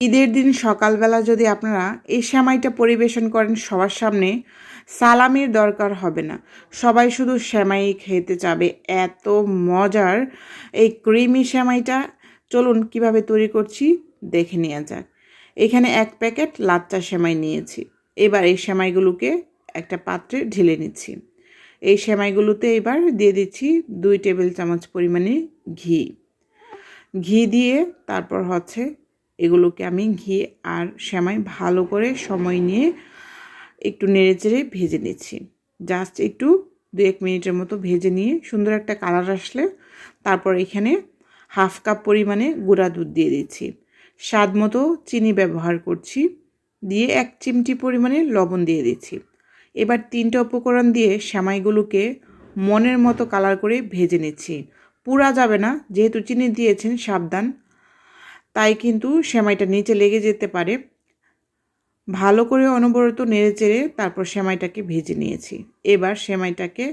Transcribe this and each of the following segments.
ঈদের দিন সকালবেলা যদি আপনারা এই সেমাইটা পরিবেশন করেন সবার সামনে, সালামির দরকার হবে না। সবাই শুধু সেমাই খেতে চাবে। এত মজার এই ক্রিমি সেমাইটা চলুন কীভাবে তৈরি করছি দেখে নেওয়া যাক। এখানে এক প্যাকেট লাচ্চা সেমাই নিয়েছি। এবার এই সেমাইগুলোকে একটা পাত্রে ঢেলে নিচ্ছি। এই সেমাইগুলোতে এবার দিয়ে দিচ্ছি দুই টেবিল চামচ পরিমাণে ঘি। ঘি দিয়ে তারপর হচ্ছে এগুলোকে আমি ঘি আর সেমাই ভালো করে সময় নিয়ে একটু নেড়ে চেড়ে ভেজে নিচ্ছি। জাস্ট একটু দু এক মিনিটের মতো ভেজে নিয়ে সুন্দর একটা কালার আসলে তারপর এখানে হাফ কাপ পরিমাণে গুঁড়া দুধ দিয়ে দিচ্ছি। স্বাদ মতো চিনি ব্যবহার করছি। দিয়ে এক চিমটি পরিমাণে লবণ দিয়ে দিচ্ছি। এবার তিনটা উপকরণ দিয়ে সেমাইগুলোকে মনের মতো কালার করে ভেজে নিচ্ছি। পুরা যাবে না, যেহেতু চিনি দিয়েছেন, সাবধান। তাই কিন্তু সেমাইটা নিচে লেগে যেতে পারে। ভালো করে অনবরত নেড়ে চেড়ে তারপর সেমাইটাকে ভেজে নিয়েছি। এবার সেমাইটাকে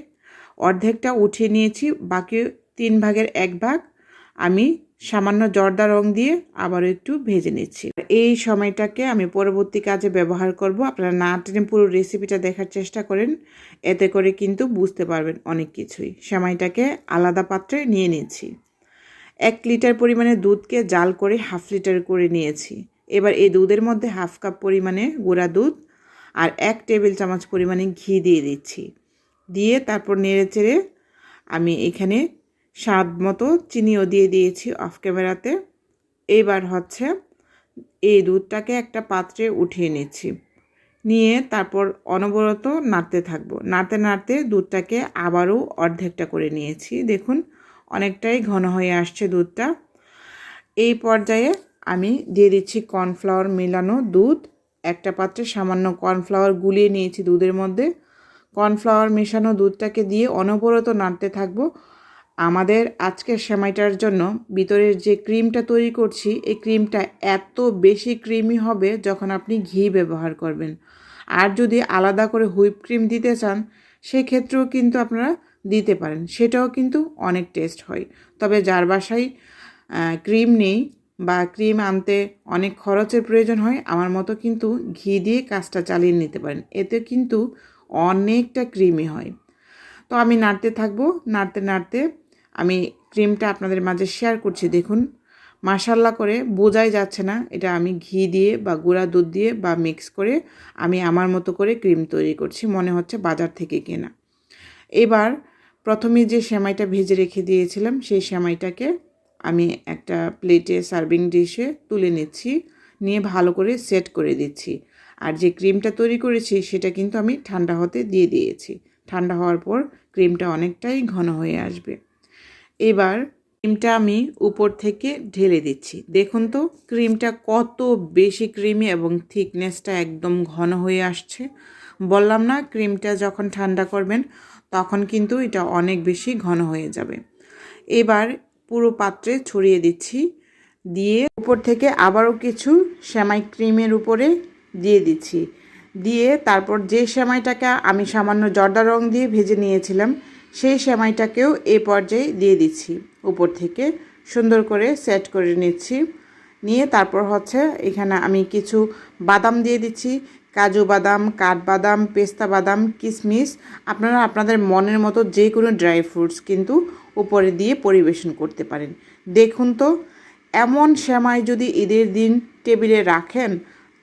অর্ধেকটা উঠিয়ে নিয়েছি, বাকি তিন ভাগের এক ভাগ আমি সামান্য জর্দা রং দিয়ে আবারও একটু ভেজে নিচ্ছি। এই সময়টাকে আমি পরবর্তী কাজে ব্যবহার করব। আপনারা না টেনে পুরো রেসিপিটা দেখার চেষ্টা করেন, এতে করে কিন্তু বুঝতে পারবেন অনেক কিছুই। সেমাইটাকে আলাদা পাত্রে নিয়ে নিয়েছি এক লিটার পরিমাণে দুধকে জাল করে হাফ লিটার করে নিয়েছি। এবার এই দুধের মধ্যে হাফ কাপ পরিমাণে গুঁড়া দুধ আর এক টেবিল চামচ পরিমাণে ঘি দিয়ে দিচ্ছি। দিয়ে তারপর নেড়ে চেড়ে আমি এখানে স্বাদ মতো চিনিও দিয়ে দিয়েছি অফ ক্যামেরাতে। এবার হচ্ছে এই দুধটাকে একটা পাত্রে উঠিয়ে নিচ্ছি। নিয়ে তারপর অনবরত নাড়তে থাকব। নাড়তে নাড়তে দুধটাকে আবারও অর্ধেকটা করে নিয়েছি। দেখুন অনেকটাই ঘন হয়ে আসছে দুধটা। এই পর্যায়ে আমি দিয়ে দিচ্ছি কর্নফ্লাওয়ার মেলানো দুধ। একটা পাত্রে সামান্য কর্নফ্লাওয়ার গুলিয়ে নিয়েছি দুধের মধ্যে। কর্নফ্লাওয়ার মেশানো দুধটাকে দিয়ে অনবরত নাড়তে থাকব। আমাদের আজকের সেমাইটার জন্য ভিতরের যে ক্রিমটা তৈরি করছি, এই ক্রিমটা এত বেশি ক্রিমি হবে যখন আপনি ঘি ব্যবহার করবেন। আর যদি আলাদা করে হুইপ ক্রিম দিতে চান, সেক্ষেত্রেও কিন্তু আপনারা দিতে পারেন। সেটাও কিন্তু অনেক টেস্ট হয়। তবে যার বাসায় ক্রিম নেই বা ক্রিম আনতে অনেক খরচের প্রয়োজন হয়, আমার মতো কিন্তু ঘি দিয়ে কাজটা চালিয়ে নিতে পারেন। এতে কিন্তু অনেকটা ক্রিমি হয়। তো আমি নাড়তে থাকব, নাড়তে নাড়তে আমি ক্রিমটা আপনাদের মাঝে শেয়ার করছি। দেখুন মাসাল্লা করে বোঝাই যাচ্ছে না এটা আমি ঘি দিয়ে বা গুঁড়া দুধ দিয়ে বা মিক্স করে আমি আমার মতো করে ক্রিম তৈরি করছি, মনে হচ্ছে বাজার থেকে কেনা। এবার প্রথমে যে সেমাইটা ভেজে রেখে দিয়েছিলাম, সেই সেমাইটাকে আমি একটা প্লেটে সার্ভিং ডিশে তুলে নিচ্ছি, নিয়ে ভালো করে সেট করে দিচ্ছি। আর যে ক্রিমটা তৈরি করেছি, সেটা কিন্তু আমি ঠান্ডা হতে দিয়ে দিয়েছি। ঠান্ডা হওয়ার পর ক্রিমটা অনেকটাই ঘন হয়ে আসবে। এবার ক্রিমটা আমি উপর থেকে ঢেলে দিচ্ছি। দেখুন তো ক্রিমটা কত বেশি ক্রিমি এবং থিকনেসটা একদম ঘন হয়ে আসছে। বললাম না, ক্রিমটা যখন ঠান্ডা করবেন, তখন কিন্তু এটা অনেক বেশি ঘন হয়ে যাবে। এবার পুরো পাত্রে ছড়িয়ে দিচ্ছি, দিয়ে উপর থেকে আবারও কিছু সেমাই ক্রিমের উপরে দিয়ে দিচ্ছি। দিয়ে তারপর যে সেমাইটাকে আমি সামান্য জর্দা রং দিয়ে ভেজে নিয়েছিলাম, সেই সেমাইটাকেও এই পর্যায়ে দিয়ে দিচ্ছি। উপর থেকে সুন্দর করে সেট করে নিচ্ছি। নিয়ে তারপর হচ্ছে এখানে আমি কিছু বাদাম দিয়ে দিচ্ছি কাজু বাদাম, কাঠবাদাম, পেস্তা বাদাম কিশমিশ আপনারা আপনাদের মনের মতো যে কোনো ড্রাই ফ্রুটস কিন্তু উপরে দিয়ে পরিবেশন করতে পারেন। দেখুন তো, এমন সেমাই যদি ঈদের দিন টেবিলে রাখেন,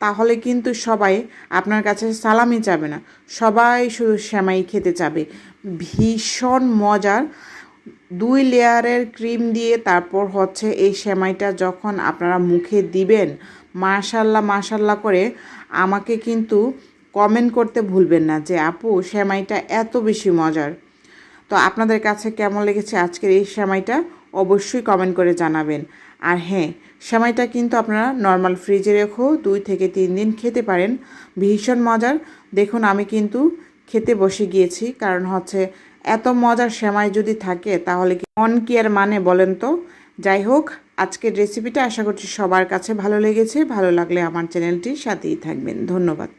তাহলে কিন্তু সবাই আপনার কাছে সালামি চাবে না। সবাই শুধু সেমাই খেতে চাবে। ভীষণ মজার দুই লেয়ারের ক্রিম দিয়ে তারপর হচ্ছে এই সেমাইটা যখন আপনারা মুখে দিবেন, মাশাল্লাহ মাশাল্লাহ করে আমাকে কিন্তু কমেন্ট করতে ভুলবেন না যে, আপু, সেমাইটা এত বেশি মজার। তো আপনাদের কাছে কেমন লেগেছে আজকের এই সেমাইটা? অবশ্যই কমেন্ট করে জানাবেন। আর হ্যাঁ সেমাইটা কিন্তু আপনারা নর্মাল ফ্রিজে রেখেও দুই থেকে তিন দিন খেতে পারেন। ভীষণ মজার। দেখুন, আমি কিন্তু খেতে বসে গিয়েছি। কারণ হচ্ছে এত মজার সেমাই যদি থাকে, তাহলে কি অন কেয়ার মানে বলেন তো? যাই হোক, আজকের রেসিপিটা আশা করছি সবার কাছে ভালো লেগেছে। ভালো লাগলে আমার চ্যানেলটি সাথেই থাকবেন। ধন্যবাদ।